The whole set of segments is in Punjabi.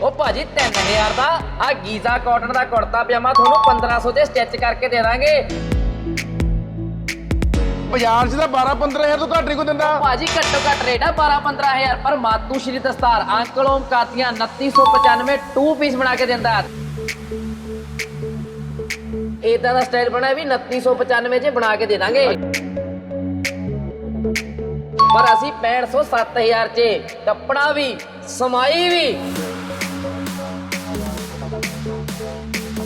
ਉਹ ਭਾਜੀ 3000 ਦਾ ਆ ਗੀਜ਼ਾ ਕਾਟਨ ਦਾ ਕੁੜਤਾ ਪਜਾਮਾ ਤੁਹਾਨੂੰ 1500 ਦੇ ਸਟਿਚ ਕਰਕੇ ਦੇ ਦਾਂਗੇ। ਬਾਜ਼ਾਰ 'ਚ ਤਾਂ 12 15000 ਤੋਂ ਘੱਟ ਨਹੀਂ ਕੋਈ ਦਿੰਦਾ ਭਾਜੀ ਘੱਟੋ ਘੱਟ ਰੇਟ ਆ 12 15000 ਪਰ ਮਾਤੂ ਸ਼੍ਰੀ ਦਸਤਾਰ ਅੰਕਲ ਓਮ ਕਾਤੀਆਂ 2995 ਟੂ ਪੀਸ ਬਣਾ ਕੇ ਦਿੰਦਾ। ਇਦਾਂ ਦਾ ਸਟਾਈਲ ਬਣਾਇਆ ਵੀ 2995 ਚ ਬਣਾ ਕੇ ਦੇ ਦਾਂਗੇ। ਪਰ ਅਸੀਂ 6500 7000 ਚ ਕੱਪੜਾ ਵੀ ਸਮਾਈ ਵੀ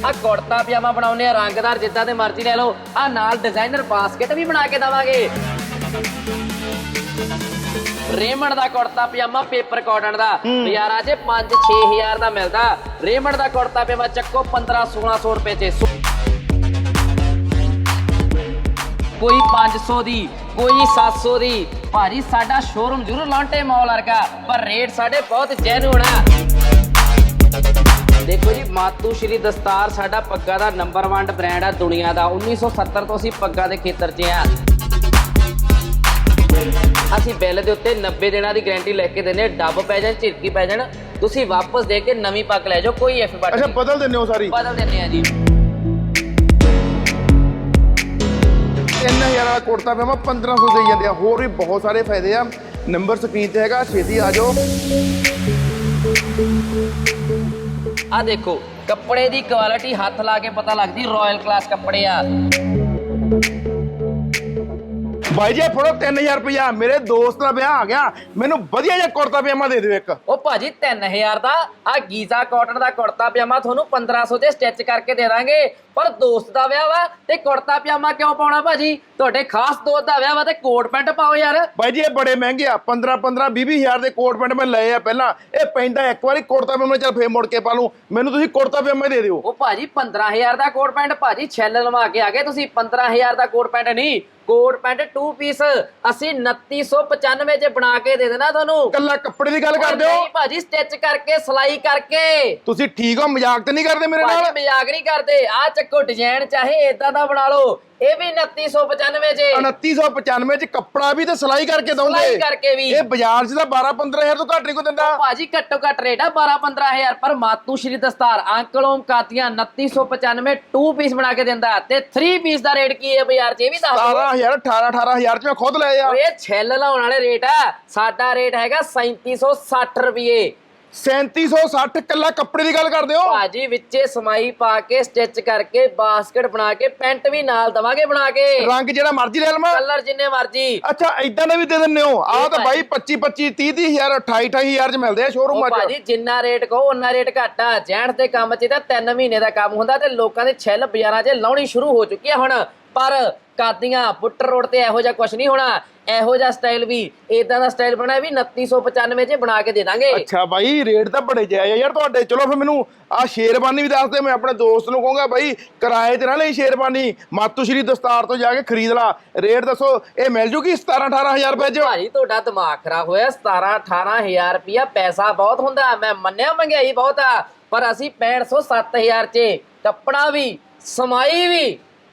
ਆ ਕੁੜਤਾ ਪਜਾਮਾ ਬਣਾਉਨੇ ਆ ਰੰਗਦਾਰ ਜਿੱਦਾਂ ਦੇ ਮਰਜ਼ੀ ਲੈ ਲਓ। ਆ ਨਾਲ ਡਿਜ਼ਾਈਨਰ ਬਾਸਕਟ ਵੀ ਬਣਾ ਕੇ ਦਵਾਂਗੇ। ਰੇਮੰਡ ਦਾ ਕੁੜਤਾ ਪਜਾਮਾ ਪੇਪਰ ਕਾਟਨ ਦਾ। ਬਾਜ਼ਾਰਾਂ 'ਚ 5-6000 ਦਾ ਮਿਲਦਾ। ਰੇਮੰਡ ਦਾ ਕੁੜਤਾ ਪਜਾਮਾ ਚੱਕੋ 15-1600 ਰੁਪਏ 'ਚ। ਕੋਈ 500 ਦੀ ਕੋਈ 700 ਦੀ। ਭਾਜੀ ਸਾਡਾ ਸ਼ੋਰੂਮ ਜ਼ਰੂਰ ਲਾਂਟੇ ਮਾਲ ਵਰਗਾ ਪਰ ਰੇਟ ਸਾਡੇ ਬਹੁਤ ਜੈਨੂਨ ਆ। ਦੇਖੋ ਜੀ ਮਾਤੂ ਸ਼੍ਰੀ ਦਸਤਾਰ ਸਾਡਾ ਪੱਗਾ ਦਾ ਨੰਬਰ 1 ਬ੍ਰਾਂਡ ਆ ਦੁਨੀਆ ਦਾ। 1970 ਤੋਂ ਅਸੀਂ ਪੱਗਾ ਦੇ ਖੇਤਰ 'ਚ ਆ। ਅਸੀਂ ਬਿੱਲ ਦੇ ਉੱਤੇ 90 ਦਿਨਾਂ ਦੀ ਗਾਰੰਟੀ ਲੈ ਕੇ ਦਿੰਦੇ। ਡੱਬ ਪੈ ਜਾਣ ਝਿਰਕੀ ਪੈ ਜਾਣ ਤੁਸੀਂ ਵਾਪਸ ਦੇ ਕੇ ਨਵੀਂ ਪੱਗ ਲੈ ਜਾਓ ਕੋਈ ਐਫ ਬਟ ਅੱਛਾ ਬਦਲ ਦਿੰਦੇ ਹੋ ਸਾਰੀ। ਬਦਲ ਦਿੰਦੇ ਆ ਜੀ। 3000 ਵਾਲਾ ਕੁੜਤਾ ਪਜਾਮਾ 1500 ਦੇਈ ਜਾਂਦੇ ਆ। ਹੋਰ ਵੀ ਬਹੁਤ ਸਾਰੇ ਫਾਇਦੇ ਆ। ਨੰਬਰ ਸਕਰੀਨ ਤੇ ਹੈਗਾ ਛੇਤੀ ਆ ਜਾਓ। ਆ ਦੇਖੋ ਕੱਪੜੇ ਦੀ ਕੁਆਲਿਟੀ ਹੱਥ ਲਾ ਕੇ ਪਤਾ ਲੱਗਦੀ ਰਾਇਲ ਕਲਾਸ ਕੱਪੜੇ ਆ। ਬਾਈ ਜੀ ਇਹ ਫੜੋ 3000 ਰੁਪਇਆ। ਮੇਰੇ ਦੋਸਤ ਦਾ ਵਿਆਹ ਆ ਗਿਆ। ਮੈਨੂੰ ਵਧੀਆ ਜਿਹਾ ਕੁੜਤਾ ਪਜਾਮਾ ਦੇ ਦਿਓ ਇੱਕ। ਉਹ ਭਾਜੀ 3000 ਦਾ ਆ ਗੀਜ਼ਾ ਕਾਟਨ ਦਾ ਕੁੜਤਾ ਪਜਾਮਾ ਤੁਹਾਨੂੰ 1500 ਦੇ ਸਟਿਚ ਕਰਕੇ ਦੇ ਦਾਂਗੇ। ਪਰ ਦੋਸਤ ਦਾ ਵਿਆਹ ਵਾ ਤੇ ਕੁੜਤਾ ਪਜਾਮਾ ਕਿਉਂ ਪਾਉਣਾ ਭਾਜੀ? ਤੁਹਾਡੇ ਖਾਸ ਦੋਸਤ ਦਾ ਵਿਆਹ ਵਾ ਤੇ ਕੋਟ ਪੈਂਟ ਪਾਓ ਯਾਰ। ਬਾਈ ਜੀ ਇਹ ਬੜੇ ਮਹਿੰਗੇ ਆ। 15 15 20 ਹਜ਼ਾਰ ਦੇ ਕੋਟ ਪੈਂਟ ਮੈਂ ਲਏ ਆ ਪਹਿਲਾਂ। ਇਹ ਪੈਂਦਾ ਇੱਕ ਵਾਰੀ ਕੁੜਤਾ ਪਜਾਮਾ ਚੱਲ ਫੇਰ ਮੁੜ ਕੇ ਪਾ ਲੂੰ ਮੈਨੂੰ ਤੁਸੀਂ ਕੁੜਤਾ ਪਜਾਮਾ ਦੇ ਦਿਓ। ਉਹ ਭਾਜੀ 15000 ਦਾ ਕੋਟ ਪੈਂਟ ਭਾਜੀ ਛੈਲ ਲਵਾ ਕੇ ਆ ਗਏ ਤੁਸੀਂ। 15000 ਦਾ ਕੋਟ ਪੈਂਟ ਨਹੀਂ ਕੋਟ ਪੈਂਟ 2 ਪੀਸ ਅਸੀਂ 2995 ਚ ਬਣਾ ਕੇ ਦੇ ਦੇਣਾ ਤੁਹਾਨੂੰ। ਕੱਲਾ ਕੱਪੜੇ ਦੀ ਗੱਲ ਕਰਦੇ ਹੋ? ਨਹੀਂ ਭਾਜੀ ਸਟਿਚ ਕਰਕੇ ਸਲਾਈ ਕਰਕੇ। ਤੁਸੀਂ ਠੀਕ ਹੋ? ਮਜ਼ਾਕ ਤੇ ਨਹੀਂ ਕਰਦੇ ਮੇਰੇ ਭਾਜੀ ਨਾਲ? ਮਜ਼ਾਕ ਨਹੀਂ ਕਰਦੇ। ਆ ਚੱਕੋ ਡਿਜ਼ਾਈਨ ਚਾਹੇ ਇਦਾਂ ਦਾ ਬਣਾ ਲਓ। ਇਹ ਵੀ 2995 ਚ 2995 ਚ ਕੱਪੜਾ ਵੀ ਤੇ ਸਿਲਾਈ ਕਰਕੇ ਦਊਂਗੇ। ਸਿਲਾਈ ਕਰਕੇ ਵੀ। ਇਹ ਬਾਜ਼ਾਰ 'ਚ ਤਾਂ 12 15000 ਤੋਂ ਘੱਟ ਨਹੀਂ ਕੋਈ ਦਿੰਦਾ। ਭਾਜੀ ਘੱਟੋ ਘੱਟ ਰੇਟ ਆ 12 15000 ਪਰ ਮਾਤੂ ਸ਼੍ਰੀ ਦਸਤਾਰ ਅੰਕਲ ਓਮ ਕਾਤੀਆਂ 2995 ਟੂ ਪੀਸ ਬਣਾ ਕੇ ਦਿੰਦਾ ਤੇ 3 ਪੀਸ ਦਾ ਰੇਟ ਕੀ ਹੈ ਬਾਜ਼ਾਰ 'ਚ? ਇਹ ਵੀ ਦੱਸ ਦਿਓ। 17000 18 18000 ਚ ਮੈਂ ਖੁਦ ਲਏ ਆ। ਓਏ ਛਿੱਲ ਲਾਉਣ ਵਾਲੇ ਰੇਟ ਆ। ਸਾਡਾ ਰੇਟ ਹੈਗਾ 3760 ਰੁਪਏ। 3760 ਕੱਲਾ ਕੱਪੜੇ ਦੀ ਗੱਲ ਕਰਦੇ ਹੋ? ਭਾਜੀ ਵਿੱਚੇ ਸਮਾਈ ਪਾ ਕੇ ਸਟਿਚ ਕਰਕੇ ਬਾਸਕਟ ਬਣਾ ਕੇ ਪੈਂਟ ਵੀ ਨਾਲ ਦਵਾਂਗੇ ਬਣਾ ਕੇ। ਰੰਗ ਜਿਹੜਾ ਮਰਜ਼ੀ ਲੈ ਲਵਾਂ। ਕਲਰ ਜਿੰਨੇ ਮਰਜ਼ੀ। ਅੱਛਾ ਇਦਾਂ ਦੇ ਵੀ ਦੇ ਦਿੰਦੇ ਹੋ। ਆਹ ਤਾਂ ਬਾਈ 25 25 30 30000 28 28000 ਚ ਮਿਲਦੇ ਆ ਸ਼ੋਰੂਮ 'ਚ ਭਾਜੀ ਜਿੰਨਾ ਰੇਟ ਕਹੋ ਉਹਨਾਂ ਰੇਟ ਘੱਟ ਜੈਂਟ ਦੇ ਕੰਮ 'ਚ ਤਾਂ 3 ਮਹੀਨੇ ਦਾ ਕੰਮ ਹੁੰਦਾ ਤੇ ਲੋਕਾਂ ਦੇ ਛਿੱਲ ਬਾਜ਼ਾਰਾਂ 'ਚ ਲਾਉਣੀ ਸ਼ੁਰੂ ਹੋ ਚੁੱਕੀ ਆ ਹੁਣ। ਪਰ ਕਾਦੀਆਂ ਬੁੱਟਰ ਰੋਡ ਤੇ ਇਹੋ ਜਿਹਾ ਕੁਝ ਨਹੀਂ ਹੋਣਾ ਇਹੋ ਜਿਹਾ ਸਟਾਈਲ ਵੀ ਇਦਾਂ ਦਾ ਸਟਾਈਲ ਬਣਾਇਆ ਵੀ 2995 'ਚ ਬਣਾ ਕੇ ਦੇ ਦਾਂਗੇ। ਅੱਛਾ ਬਾਈ ਰੇਟ ਤਾਂ ਬੜੇ ਜਾਇਜ਼ ਆ ਯਾਰ ਤੁਹਾਡੇ। ਚਲੋ ਫਿਰ ਮੈਨੂੰ ਆਹ ਸ਼ੇਰਵਾਨੀ ਵੀ ਦੱਸ ਦੇ ਮੈਂ ਆਪਣੇ ਦੋਸਤ ਨੂੰ ਕਹੂੰਗਾ ਬਾਈ ਕਿਰਾਏ ਤੇ ਨਾ ਲਈ ਸ਼ੇਰਵਾਨੀ ਮਾਤੂ ਸ਼੍ਰੀ ਦਸਤਾਰ ਤੋਂ ਜਾ ਕੇ ਖਰੀਦ ਲਾ। ਰੇਟ ਦੱਸੋ ਇਹ ਮਿਲ ਜੂਗੀ 17 18000 ਰੁਪਏ ਚ? ਭਾਜੀ ਤੁਹਾਡਾ ਦਿਮਾਗ ਖਰਾਬ ਹੋਇਆ 17 18000 ਰੁਪਿਆ ਪੈਸਾ ਬਹੁਤ ਹੁੰਦਾ ਮੈਂ ਮੰਨਿਆ ਮਹਿੰਗਾਈ ਬਹੁਤ ਆ ਪਰ ਅਸੀਂ 6500 7000 'ਚ ਕੱਪੜਾ ਵੀ ਸਮਾਈ ਵੀ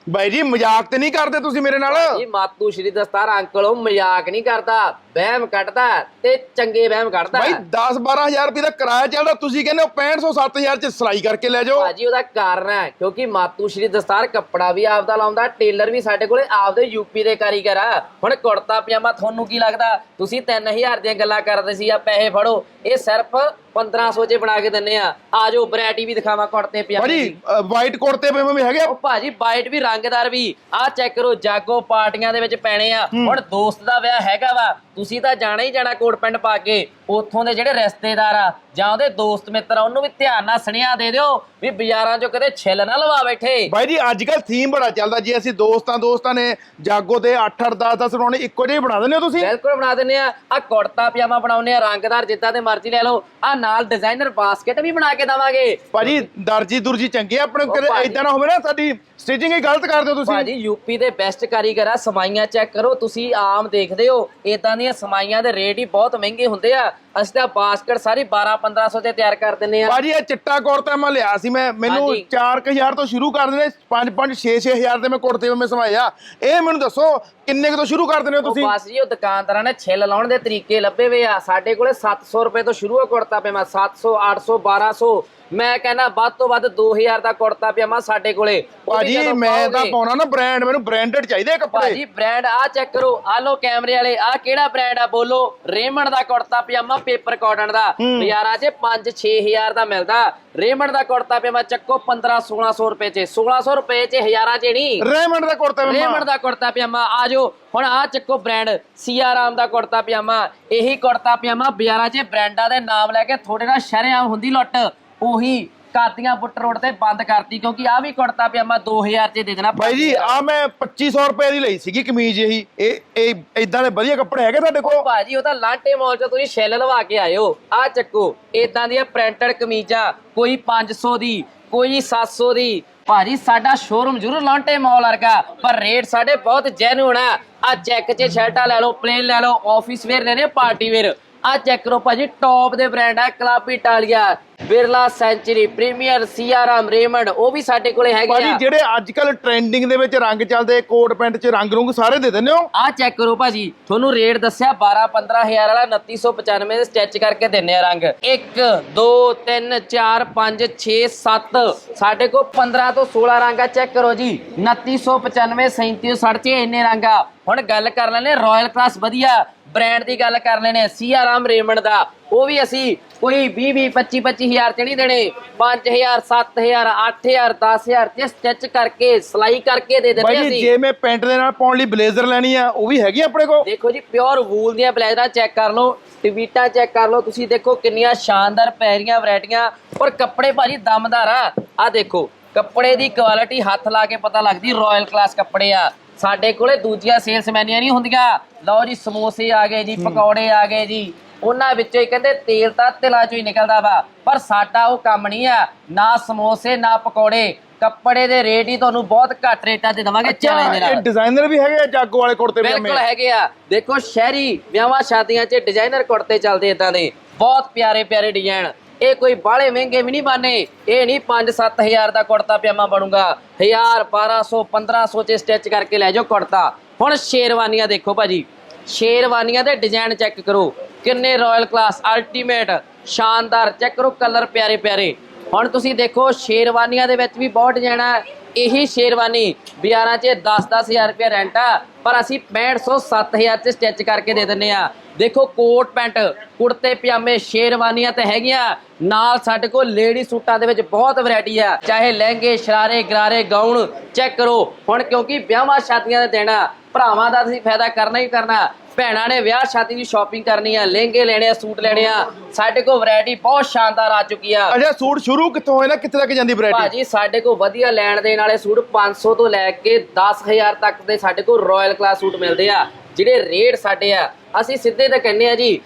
ਬਾਈ ਜੀ ਮਜ਼ਾਕ ਤੇ ਨਹੀਂ ਕਰਦੇ ਤੁਸੀਂ ਮੇਰੇ ਨਾਲ? ਜੀ ਮਾਤੂ ਸ਼੍ਰੀ ਦਸਤਾਰ ਅੰਕਲ ਉਹ ਮਜ਼ਾਕ ਨਹੀਂ ਕਰਦਾ। ਵਹਿਮ ਕੱਢਦਾ ਤੇ ਚੰਗੇ ਵਹਿਮ ਕੱਢਦਾ। ਬਾਈ 10 12000 ਰੁਪਏ ਦਾ ਕਿਰਾਇਆ ਚੱਲਦਾ ਤੁਸੀਂ ਕਹਿੰਦੇ ਹੋ 6500 7000 ਚ ਸਿਲਾਈ ਕਰਕੇ ਲੈ ਜਾਓ। ਭਾਜੀ ਉਹਦਾ ਕਾਰਨ ਹੈ ਕਿਉਂਕਿ ਮਾਤੂ ਸ਼੍ਰੀ ਦਸਤਾਰ ਕੱਪੜਾ ਵੀ ਆਪਦਾ ਲਾਉਂਦਾ ਟੇਲਰ ਵੀ ਸਾਡੇ ਕੋਲੇ ਆਪਦੇ ਯੂਪੀ ਦੇ ਕਾਰੀਗਰ ਆ। ਹੁਣ ਕੁੜਤਾ ਪਜਾਮਾ ਤੁਹਾਨੂੰ ਕੀ ਲੱਗਦਾ? ਤੁਸੀਂ 3000 ਦੀਆਂ ਗੱਲਾਂ ਕਰਦੇ ਸੀ ਆ ਪੈਸੇ ਫੜੋ। ਇਹ ਸਿਰਫ 1500 ਚ ਬਣਾ ਕੇ ਦਿੰਨੇ ਆ। ਆਜੋ ਵੈਰਾਈਟੀ ਵੀ ਦਿਖਾਵਾਂ ਕੁੜਤੇ ਪਜਾਮੇ ਭਾਜੀ ਦੀ। ਵਾਈਟ ਕੁੜਤੇ ਪਜਾਮੇ ਵੀ ਹੈਗੇ ਆ? ਉਹ ਭਾਜੀ ਬਾਈਟ ਵੀ ਰੰਗਦਾਰ ਵੀ। ਆਹ ਚੈੱਕ ਕਰੋ ਜਾਗੋ ਪਾਰਟੀਆਂ ਦੇ ਵਿੱਚ ਪੈਣੇ ਆ। ਹੁਣ ਦੋਸਤ ਦਾ ਵਿਆਹ ਹੈਗਾ ਵਾ। ਤੁਸੀਂ ਤਾਂ ਜਾਣਾ ਹੀ ਜਾਣਾ ਕੋਟ ਪੈਂਟ ਪਾ ਕੇ। ਉੱਥੋਂ ਦੇ ਜਿਹੜੇ ਰਿਸ਼ਤੇਦਾਰ ਆ ਜਾਂ ਉਹਦੇ ਦੋਸਤ ਮਿੱਤਰ ਆ ਉਹਨੂੰ ਵੀ ਧਿਆਨ ਨਾਲ ਸੁਨੇਹਾ ਦੇ ਦਿਓ ਵੀ ਬਾਜ਼ਾਰਾਂ 'ਚੋਂ ਕਦੇ ਛਿੱਲ ਨਾ ਲਵਾ ਬੈਠੇ। ਬਾਈ ਜੀ ਅੱਜ ਕੱਲ ਥੀਮ ਬੜਾ ਚੱਲਦਾ। ਜੇ ਅਸੀਂ ਦੋਸਤਾਂ ਦੋਸਤਾਂ ਨੇ ਜਾਗੋ ਤੇ 8 8 10 10 ਬਣਾਉਣੇ ਇੱਕੋ ਜਿਹੇ ਬਣਾ ਦਿੰਦੇ ਹੋ ਤੁਸੀਂ? ਬਿਲਕੁਲ ਬਣਾ ਦਿੰਨੇ ਆ। ਆ ਕੁੜਤਾ ਪਜਾਮਾ ਬਣਾਉਨੇ ਆ। ਰੰਗਦਾਰ ਜਿੱਦਾਂ ਦੇ ਮਰਜ਼ੀ ਲੈ ਲਓ। ਆ ਨਾਲ ਡਿਜ਼ਾਈਨਰ ਬਾਸਕਟ ਵੀ ਬਣਾ ਕੇ ਦਵਾਂਗੇ। ਭਾਜੀ ਦਰਜੀ ਦੁਰਜੀ ਚੰਗੇ ਆ, ਆਪਣੇ ਕਦੇ ਨਾ ਹੋਵੇ ਨਾ ਸਾਡੀ ਸਟਿਚਿੰਗ ਹੀ ਗਲਤ ਕਰ ਦਿਓ ਤੁਸੀਂ। ਭਾਜੀ ਯੂਪੀ ਦੇ ਬੈਸਟ ਕਾਰੀਗਰ ਆ ਸਮਾਈਆਂ ਚੈੱਕ ਕਰੋ ਤੁਸੀਂ ਆਮ ਦੇਖਦੇ ਹੋ ਇਦਾਂ ਦੀਆਂ ਸਮਾਈਆਂ ਦੇ ਰੇਟ ਹੀ ਬਹੁਤ ਮਹਿੰਗੇ ਹੁੰਦੇ ਆ। ਅਸੀਂ ਤਾਂ ਬਾਸਕਟ ਸਾਰੀ 12 1500 ਤੇ ਤਿਆਰ ਕਰ ਦਿੰਨੇ ਆ ਭਾਜੀ ਇਹ ਚਿੱਟਾ ਕੁੜਤਾ ਮੈਂ ਲਿਆ ਸੀ ਮੈਂ ਮੈਨੂੰ ਹਾਂਜੀ। 4000 ਤੋਂ ਸ਼ੁਰੂ ਕਰ ਦਿੰਦੇ 5 5 6 6000 ਦੇ ਮੈਂ ਕੁੜਤੇ ਮੈਂ ਸਮਾਇਆ ਇਹ ਮੈਨੂੰ ਦੱਸੋ ਕਿੰਨੇ ਕੁ ਤੋਂ ਸ਼ੁਰੂ ਕਰ ਦਿੰਦੇ ਹੋ ਉਹ ਤੁਸੀਂ? ਬਸ ਜੀ ਉਹ ਦੁਕਾਨਦਾਰਾਂ ਨੇ ਛਿੱਲ ਲਾਉਣ ਦੇ ਤਰੀਕੇ ਲੱਭੇ ਵੇ ਆ। ਸਾਡੇ ਕੋਲੇ 700 ਰੁਪਏ ਤੋਂ ਸ਼ੁਰੂ ਆ ਕੁੜਤਾ ਪਜਾਮਾ 700 800 1200 ਮੈਂ ਕਹਿੰਦਾ ਵੱਧ ਤੋਂ ਵੱਧ 2000 ਦਾ ਕੁੜਤਾ ਪਜਾਮਾ ਸਾਡੇ ਕੋਲੇ। ਉਹ ਵੀ ਭਾਜੀ ਜਦੋਂ ਮੈਂ ਤਾਂ ਪਾਓਗੇ- ਪਾਉਣਾ ਨਾ ਬ੍ਰਾਂਡ ਮੈਨੂੰ ਬ੍ਰਾਂਡਡ ਚਾਹੀਦੇ ਕੱਪੜੇ। ਭਾਜੀ ਬ੍ਰਾਂਡ ਆ ਚੈੱਕ ਕਰੋ। ਆ ਲੋ ਕੈਮਰੇ ਵਾਲੇ ਆ ਕਿਹੜਾ ਬ੍ਰਾਂਡ ਆ ਬੋਲੋ? ਰੇਮੰਡ ਦਾ ਕੁੜਤਾ ਪਜਾਮਾ ਪੇਪਰ ਕਾਟਨ ਦਾ। ਬਾਜ਼ਾਰਾਂ 'ਚ 5-6000 ਦਾ ਮਿਲਦਾ। ਰੇਮੰਡ ਦਾ ਕੁੜਤਾ ਪਜਾਮਾ ਚੱਕੋ 15-1600 ਰੁਪਏ 'ਚ। 1600 ਰੁਪਏ 'ਚ ਹਜ਼ਾਰਾਂ 'ਚ ਨਹੀਂ। ਰੇਮੰਡ ਦਾ ਕੁੜਤਾ ਪਜਾਮਾ। ਰੇਮੰਡ ਦਾ ਕੁੜਤਾ ਪਜਾਮਾ ਆ ਜਾਓ। ਹੁਣ ਆ ਚੱਕੋ ਬ੍ਰਾਂਡ ਸੀਆਰਾਮ ਦਾ ਕੁੜਤਾ ਪਜਾਮਾ। ਇਹੀ ਕੁੜਤਾ ਪਜਾਮਾ ਬਾਜ਼ਾਰਾਂ 'ਚ ਬ੍ਰਾਂਡਾਂ ਦੇ ਨਾਮ ਲੈ ਕੇ ਥੋੜੇ ਨਾਲ ਸ਼ਰੇਆਮ ਹੁੰਦੀ ਲੁੱਟ। ਉਹੀ ਕਾਦੀਆਂ ਬੁੱਟ ਰੋਡ ਤੇ ਬੰਦ ਕਰਤੀ ਕਿਉਂਕਿ ਆ ਵੀ ਕੁੜਤਾ ਪਜਾਮਾ 2000 'ਚ ਦੇ ਦੇਣਾ। ਭਾਈ ਜੀ ਆ ਮੈਂ 2500 ਰੁਪਏ ਦੀ ਲਈ ਸੀਗੀ ਕਮੀਜ਼ ਇਹੀ ਇਹ ਇਹ ਇਦਾਂ ਦੇ ਵਧੀਆ ਕੱਪੜੇ ਹੈਗੇ ਤੁਹਾਡੇ ਕੋਲ? ਭਾਜੀ ਉਹ ਤਾਂ ਲਾਂਟੇ ਮਾਲ ਚੋਂ ਤੁਸੀਂ ਸ਼ੈਲ ਲਵਾ ਕੇ ਆਇਓ। ਆ ਚੱਕੋ ਇਦਾਂ ਦੀਆਂ ਪ੍ਰਿੰਟਡ ਕਮੀਜ਼ਾਂ ਕੋਈ 500 ਦੀ ਕੋਈ 700 ਦੀ। ਭਾਜੀ ਸਾਡਾ ਸ਼ੋਰੂਮ ਜ਼ਰੂਰ ਲਾਂਟੇ ਮਾਲ ਵਰਗਾ ਪਰ ਰੇਟ ਸਾਡੇ ਬਹੁਤ ਜੈਨੂਨ ਆ। ਆ ਚੈੱਕ 'ਚ ਸ਼ਰਟਾਂ ਲੈ ਲਓ ਪਲੇਨ ਲੈ ਲਓ ਆਫਿਸ ਵੇਅਰ ਲੈਣੇ ਪਾਰਟੀ ਵੇਅਰ ਆ ਚੈੱਕ ਕਰੋ ਭਾਜੀ ਟੌਪ ਦੇ ਬ੍ਰਾਂਡ ਆ Club Italia Birla Century Premier CRM Raymond ਉਹ ਵੀ ਸਾਡੇ ਕੋਲੇ ਹੈਗੇ ਭਾਜੀ ਆ। ਜਿਹੜੇ ਅੱਜ ਕੱਲ ਟ੍ਰੈਂਡਿੰਗ ਦੇ ਵਿੱਚ ਰੰਗ ਚੱਲਦੇ ਕੋਟ ਪੈਂਟ 'ਚ ਰੰਗ ਰੁੰਗ ਸਾਰੇ ਦੇ ਦਿੰਦੇ ਹੋ? ਆ ਚੈੱਕ ਕਰੋ ਭਾਜੀ ਤੁਹਾਨੂੰ ਰੇਟ ਦੱਸਿਆ 12 15000 ਵਾਲਾ 2995 ਦੇ ਸਟਿਚ ਕਰਕੇ ਦਿੰਨੇ ਆ ਰੰਗ। 1 2 3 4 5 6 7 ਸਾਡੇ ਕੋਲ 15 ਤੋਂ 16 ਰੰਗ ਆ ਚੈੱਕ ਕਰੋ ਜੀ। 2995 3760 ਇੰਨੇ ਰੰਗ ਆ। ਹੁਣ ਗੱਲ ਕਰ ਲੈਨੇ ਰਾਇਲ ਕਲਾਸ ਵਧੀਆ। ਬ੍ਰਾਂਡ ਦੀ ਗੱਲ ਕਰ ਲੈਨੇ ਸੀਆਰਾਮ ਰੇਮੰਡ ਦਾ। ਉਹ ਵੀ ਅਸੀਂ ਕੋਈ 20 20 25 25000 ਚ ਨਹੀਂ ਦੇਣੇ। 5000 7000 8000 10000 ਚ ਸਟਿਚ ਕਰਕੇ ਸਲਾਈ ਕਰਕੇ ਦੇ ਦਿੰਦੇ ਅਸੀਂ। ਜੇ ਮੈਂ ਪੈਂਟ ਦੇ ਨਾਲ ਪਾਉਣ ਲਈ ਬਲੇਜ਼ਰ ਲੈਣੀ ਆ ਉਹ ਵੀ ਹੈਗੀ ਆਪਣੇ ਕੋਲ? ਦੇਖੋ ਜੀ ਪਿਓਰ ਵੂਲ ਦੀਆਂ ਬਲੇਜ਼ਰਾਂ ਚੈੱਕ ਕਰ ਲਓ ਟਵੀਟਾਂ ਚੈੱਕ ਕਰ ਲਓ ਤੁਸੀਂ ਦੇਖੋ ਕਿੰਨੀਆਂ ਸ਼ਾਨਦਾਰ ਪੈਰੀਆਂ ਵੈਰਾਈਟੀਆਂ। ਔਰ ਕੱਪੜੇ ਭਾਜੀ ਦਮਦਾਰ ਆ। ਆ ਦੇਖੋ ਕੱਪੜੇ ਦੀ ਕੁਆਲਿਟੀ ਹੱਥ ਲਾ ਕੇ ਪਤਾ ਲੱਗਦੀ ਰਾਇਲ ਕਲਾਸ ਕੱਪੜੇ ਆ। ਸਾਡੇ ਕੋਲੇ ਦੂਜੀਆਂ ਸੇਲਸਮੈਨੀਆਂ ਨਹੀਂ ਹੁੰਦੀਆਂ। ਲਓ ਜੀ ਸਮੋਸੇ ਆ ਗਏ ਜੀ ਪਕੌੜੇ ਆ ਗਏ ਜੀ। ਉਹਨਾਂ ਵਿੱਚੋਂ ਹੀ ਕਹਿੰਦੇ ਤੇਲ ਤਾਂ ਤਿਲਾਂ ਚੋਂ ਹੀ ਨਿਕਲਦਾ ਵਾ ਪਰ ਸਾਡਾ ਉਹ ਕੰਮ ਨਹੀਂ ਆ। ਨਾ ਸਮੋਸੇ ਨਾ ਪਕੌੜੇ। ਕੱਪੜੇ ਦੇ ਰੇਟ ਹੀ ਤੁਹਾਨੂੰ ਬਹੁਤ ਘੱਟ ਰੇਟਾਂ ਤੇ ਦਵਾਂਗੇ ਚੈਲੰਜ ਦੇ ਨਾਲ। ਇਹ ਡਿਜ਼ਾਈਨਰ ਵੀ ਹੈਗੇ ਆ ਜਾਗੋ ਵਾਲੇ ਕੁੜਤੇ ਪਜਾਮੇ ਬਿਲਕੁਲ ਹੈਗੇ ਆ। ਦੇਖੋ ਸ਼ਹਿਰੀ ਵਿਆਹਾਂ ਸ਼ਾਦੀਆਂ 'ਚ ਡਿਜ਼ਾਈਨਰ ਕੁੜਤੇ ਚੱਲਦੇ ਇਦਾਂ ਦੇ। ਬਹੁਤ ਪਿਆਰੇ ਪਿਆਰੇ ਡਿਜ਼ਾਈਨ ਇਹ ਕੋਈ ਬਾਹਲੇ ਮਹਿੰਗੇ ਵੀ ਨਹੀਂ ਬਾਨੇ। ਇਹ ਨਹੀਂ 5-7000 ਦਾ ਕੁੜਤਾ ਪਜਾਮਾ ਬਣੂਗਾ। 1000 1200 1500 'ਚ ਸਟਿਚ ਕਰਕੇ ਲੈ ਜਾਓ ਕੁੜਤਾ। ਹੁਣ ਸ਼ੇਰਵਾਨੀਆਂ ਦੇਖੋ ਭਾਜੀ। ਸ਼ੇਰਵਾਨੀਆਂ ਦੇ ਡਿਜ਼ਾਈਨ ਚੈੱਕ ਕਰੋ। ਕਿੰਨੇ ਰਾਇਲ ਕਲਾਸ ਅਲਟੀਮੇਟ ਸ਼ਾਨਦਾਰ। ਚੈੱਕ ਕਰੋ ਕਲਰ ਪਿਆਰੇ ਪਿਆਰੇ। ਹੁਣ ਤੁਸੀਂ ਦੇਖੋ, ਸ਼ੇਰਵਾਨੀਆਂ ਦੇ ਵਿੱਚ ਵੀ ਬਹੁਤ ਡਿਜ਼ਾਈਨ ਆ। ਇਹੀ ਸ਼ੇਰਵਾਨੀ ਬਿਆਰਾਂ 'ਚ 10-10000 ਰੁਪਏ ਰੈਂਟ ਆ। ਪਰ ਅਸੀਂ 6500 7000 'ਚ ਸਟਿਚ ਕਰਕੇ ਦੇ ਦਿੰਨੇ ਆ। ਦੇਖੋ ਕੋਟ ਪੈਂਟ ਕੁੜਤੇ ਪਜਾਮੇ ਸ਼ੇਰਵਾਨੀਆਂ ਤੇ ਹੈਗੀਆਂ। ਨਾਲ ਸਾਡੇ ਕੋਲ ਲੇਡੀ ਸੂਟਾਂ ਦੇ ਵਿੱਚ ਬਹੁਤ ਵੈਰਾਈਟੀ ਆ। ਚਾਹੇ ਲਹਿੰਗੇ ਸ਼ਰਾਰੇ ਗਰਾਰੇ ਗਾਊਨ ਚੈੱਕ ਕਰੋ। ਹੁਣ ਕਿਉਂਕਿ ਵਿਆਹਾਂ ਸ਼ਾਦੀਆਂ ਦੇ ਆ ਭਰਾਵਾਂ ਦਾ ਅਸੀਂ ਫਾਇਦਾ ਕਰਨਾ ਹੀ ਕਰਨਾ। ਭੈਣਾਂ ਨੇ ਵਿਆਹ ਸ਼ਾਦੀ ਦੀ ਸ਼ਾਪਿੰਗ ਕਰਨੀ ਆ ਲਹਿੰਗੇ ਲੈਣੇ ਆ ਸੂਟ ਲੈਣੇ ਆ। ਸਾਡੇ ਕੋਲ ਵੈਰਾਈਟੀ ਬਹੁਤ ਸ਼ਾਨਦਾਰ ਆ ਚੁੱਕੀ ਆ। ਅੱਛਾ ਸੂਟ ਸ਼ੁਰੂ ਕਿੱਥੋਂ ਹੋਇਆ ਨਾ? ਕਿੱਥੇ ਤੱਕ ਜਾਂਦੀ ਵੈਰਾਈਟੀ ਭਾਜੀ ਸਾਡੇ ਕੋਲ ਵਧੀਆ ਲੈਣ ਦੇਣ ਵਾਲੇ ਸੂਟ 500 ਤੋਂ ਲੈ ਕੇ 10000 ਤੱਕ ਦੇ ਸਾਡੇ ਕੋਲ ਰਾਇਲ ਕਲਾਸ ਸੂਟ ਮਿਲਦੇ ਆ। ਜਿਹੜੇ ਰੇਟ ਸਾਡੇ ਆ ਅਸੀਂ ਸਿੱਧੇ ਤਾਂ ਕਹਿੰਨੇ ਆ ਜੀ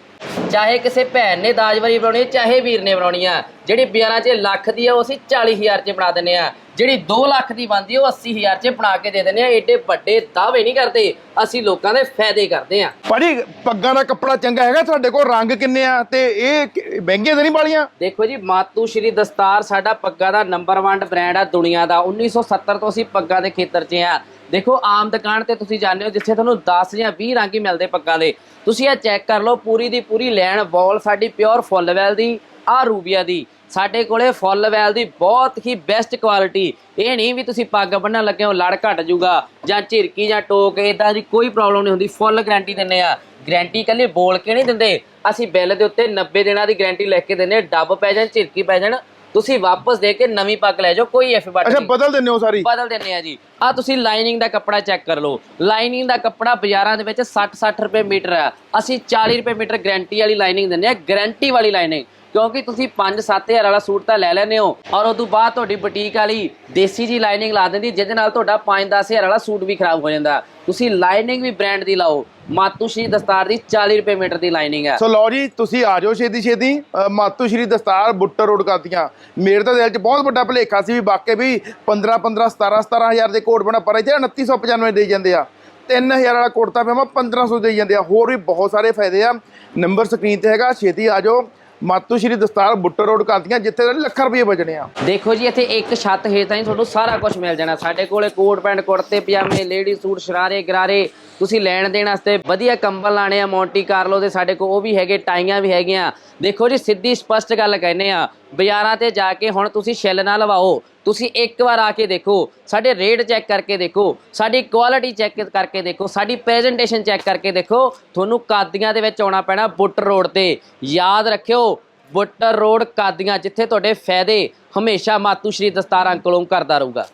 ਚਾਹੇ ਕਿਸੇ ਭੈਣ ਨੇ ਦਾਜਵਰੀ ਬਣਾਉਣੀ ਚਾਹੇ ਵੀਰ ਨੇ ਬਣਾਉਣੀ ਆ ਜਿਹੜੀ ਬਿਆਰਾਂ 'ਚ ਲੱਖ ਦੀ ਆ ਉਹ ਅਸੀਂ 40000 'ਚ ਬਣਾ ਦਿੰਨੇ ਆ ਜਿਹੜੀ 2 ਲੱਖ ਦੀ ਬਣਦੀ ਉਹ 80000 'ਚ ਬਣਾ ਕੇ ਦੇ ਦਿੰਨੇ ਆ ਏਡੇ ਵੱਡੇ ਦਾਅਵੇ ਨਹੀਂ ਕਰਦੇ ਅਸੀਂ ਲੋਕਾਂ ਦੇ ਫਾਇਦੇ ਕਰਦੇ ਆ ਭਾਜੀ ਪੱਗਾਂ ਦਾ ਕੱਪੜਾ ਚੰਗਾ ਹੈਗਾ ਤੁਹਾਡੇ ਕੋਲ ਰੰਗ ਕਿੰਨੇ ਆ? ਤੇ ਇਹ ਕਿ- ਮਹਿੰਗੇ ਤੇ ਨਹੀਂ ਵਾਲੀਆਂ? ਦੇਖੋ ਜੀ ਮਾਤੂ ਸ਼੍ਰੀ ਦਸਤਾਰ ਸਾਡਾ ਪੱਗਾਂ ਦਾ ਨੰਬਰ 1 ਬ੍ਰਾਂਡ ਆ ਦੁਨੀਆ ਦਾ। 1970 ਤੋਂ ਅਸੀਂ ਪੱਗਾਂ ਦੇ ਖੇਤਰ 'ਚ ਆ ਦੇਖੋ, ਆਮ ਦੁਕਾਨ ਤੇ ਤੁਸੀਂ ਜਾਂਦੇ ਹੋ ਜਿੱਥੇ ਤੁਹਾਨੂੰ 10 ਜਾਂ 20 ਰੰਗ ਹੀ ਮਿਲਦੇ ਪੱਗਾਂ ਦੇ। ਤੁਸੀਂ ਇਹ ਚੈੱਕ ਕਰ ਲਓ, ਪੂਰੀ ਦੀ ਪੂਰੀ ਲੈਣ ਵਾਲ ਸਾਡੀ ਪਿਓਰ ਫੁੱਲ ਵੈਲ ਦੀ, ਆ ਰੂਬੀਆ ਦੀ। ਸਾਡੇ ਕੋਲੇ ਫੁੱਲ ਵੈਲ ਦੀ ਬਹੁਤ ਹੀ ਬੈਸਟ ਕੁਆਲਿਟੀ ਇਹ ਨਹੀਂ ਵੀ ਤੁਸੀਂ ਪੱਗ ਬੰਨਣ ਲੱਗੇ ਹੋ, ਲੜ ਘਟ ਜੂਗਾ ਜਾਂ ਝਿਰਕੀ ਜਾਂ ਟੋਕ ਇਦਾਂ ਦੀ ਕੋਈ ਪ੍ਰੋਬਲਮ ਨਹੀਂ ਹੁੰਦੀ। ਫੁੱਲ ਗਾਰੰਟੀ ਦਿੰਨੇ ਆ। ਗਾਰੰਟੀ ਇਕੱਲੇ ਬੋਲ ਕੇ ਨਹੀਂ ਦਿੰਦੇ। ਅਸੀਂ ਬਿੱਲ ਦੇ ਉੱਤੇ 90 ਦਿਨਾਂ ਦੀ ਗਾਰੰਟੀ ਲਿਖ ਕੇ ਦਿੰਨੇ ਆ। ਡੱਬ ਪੈ ਜਾਣ, ਝਿਰਕੀ ਪੈ ਜਾਣ ਤੁਸੀਂ ਵਾਪਸ ਦੇ ਕੇ ਨਵੀਂ ਪੱਗ ਲੈ ਜਾਓ ਕੋਈ ਐਫ ਬਟ ਅੱਛਾ ਬਦਲ ਦਿੰਦੇ ਹੋ ਸਾਰੀ। ਬਦਲ ਦਿੰਨੇ ਆ ਜੀ। ਆ ਤੁਸੀਂ ਲਾਈਨਿੰਗ ਦਾ ਕੱਪੜਾ ਚੈੱਕ ਕਰ ਲਓ। ਲਾਈਨਿੰਗ ਦਾ ਕੱਪੜਾ ਬਾਜ਼ਾਰਾਂ ਦੇ ਵਿੱਚ 60 60 ਰੁਪਏ ਮੀਟਰ ਆ ਅਸੀਂ 40 ਰੁਪਏ ਮੀਟਰ ਗਾਰੰਟੀ ਵਾਲੀ ਲਾਈਨਿੰਗ ਦਿੰਨੇ ਆ ਗਾਰੰਟੀ ਵਾਲੀ ਲਾਈਨਿੰਗ ਕਿਉਂਕਿ ਤੁਸੀਂ 5-7000 ਵਾਲਾ ਸੂਟ ਤਾਂ ਲੈ ਲੈਨੇ ਹੋ ਔਰ ਉਸ ਤੋਂ ਬਾਅਦ ਤੁਹਾਡੀ ਬੁਟੀਕ ਵਾਲੀ ਦੇਸੀ ਜੀ ਲਾਈਨਿੰਗ ਲਾ ਦਿੰਦੀ ਜਿਹਦੇ ਨਾਲ ਤੁਹਾਡਾ 5-10000 ਵਾਲਾ ਸੂਟ ਵੀ ਖਰਾਬ ਹੋ ਜਾਂਦਾ। ਤੁਸੀਂ ਲਾਈਨਿੰਗ ਵੀ ਬ੍ਰਾਂਡ ਦੀ ਲਾਓ ਮਾਤੂਸ਼੍ਰੀ ਦਸਤਾਰ ਦੀ 40 ਰੁਪਏ ਮੀਟਰ ਦੀ ਲਾਈਨਿੰਗ ਹੈ। ਸੋ ਲਓ ਜੀ ਤੁਸੀਂ ਆ ਜਾਓ ਛੇਤੀ ਛੇਤੀ ਅ, ਦਸਤਾਰ ਬੁੱਟਰ ਰੋਡ ਕਰਦੀਆਂ ਮੇਰੇ ਤਾਂ ਦਿਲ 'ਚ ਬਹੁਤ ਵੱਡਾ ਭੁਲੇਖਾ ਸੀ ਵੀ ਵਾਕਈ ਵੀ 15 15 17 17000 ਦੇ ਕੋਟ ਬਣਾ ਪਰ ਇੱਥੇ 2995 ਦੇ ਜਾਂਦੇ ਆ। 3000 ਵਾਲਾ ਕੁੜਤਾ ਪਜਾਮਾ 1500 ਦੇ ਜਾਂਦੇ ਆ। ਹੋਰ ਵੀ ਬਹੁਤ ਸਾਰੇ ਫਾਇਦੇ ਆ। ਨੰਬਰ ਸਕਰੀਨ ਤੇ ਹੈਗਾ ਛੇਤੀ ਆ ਜਾਓ। ਮਾਤੂ ਸ਼੍ਰੀ ਦਸਤਾਰ ਬੁੱਟਰ ਰੋਡ ਕਾਦੀਆਂ ਜਿੱਥੇ ਦਾ ਲੱਖ ਰੁਪਏ ਬਚਣੇ ਆ। ਦੇਖੋ ਜੀ, ਇੱਥੇ ਇੱਕ ਛੱਤ ਹੇਠ ਹੀ ਤੁਹਾਨੂੰ ਸਾਰਾ ਕੁਝ ਮਿਲ ਜਾਣਾ। ਸਾਡੇ ਕੋਲੇ ਕੋਟ ਪੈਂਟ, ਕੁੜਤੇ, ਪਜਾਮੇ ਲੇਡੀ ਸੂਟ, ਸ਼ਰਾਰੇ, ਗਰਾਰੇ। ਤੁਸੀਂ ਲੈਣ ਦੇਣ ਵਾਸਤੇ ਵਧੀਆ ਕੰਬਲ ਲਾਣੇ ਆ, ਮੌਂਟੀ ਕਾਰਲੋ ਦੇ ਸਾਡੇ ਕੋਲ, ਉਹ ਵੀ ਹੈਗੇ, ਟਾਈਆਂ ਵੀ ਹੈਗੀਆਂ। ਦੇਖੋ ਜੀ, ਸਿੱਧੀ ਸਪਸ਼ਟ ਗੱਲ ਕਹਿੰਦੇ ਆ, ਬਾਜ਼ਾਰਾਂ ਤੇ ਜਾ ਕੇ ਹੁਣ ਤੁਸੀਂ ਛਿੱਲ ਨਾ ਲਵਾਓ ਤੁਸੀਂ ਇੱਕ ਵਾਰ ਆ ਕੇ ਦੇਖੋ, ਸਾਡੇ ਰੇਟ ਚੈੱਕ ਕਰਕੇ ਦੇਖੋ, ਸਾਡੀ ਕੁਆਲਿਟੀ ਚੈੱਕ ਕਰਕੇ ਦੇਖੋ, ਸਾਡੀ ਪ੍ਰੈਜੈਂਟੇਸ਼ਨ ਚੈੱਕ ਕਰਕੇ ਦੇਖੋ, ਤੁਹਾਨੂੰ ਕਾਦੀਆਂ ਦੇ ਵਿੱਚ ਆਉਣਾ ਪੈਣਾ ਬੁੱਟਰ ਰੋਡ ਤੇ। ਯਾਦ ਰੱਖਿਓ ਬੁੱਟਰ ਰੋਡ ਕਾਦੀਆਂ ਜਿੱਥੇ ਤੁਹਾਡੇ ਫਾਇਦੇ ਹਮੇਸ਼ਾ ਮਾਤੂ ਸ਼੍ਰੀ ਦਸਤਾਰ ਅੰਕਲੋਂ ਕਰਦਾ ਰਹੂਗਾ।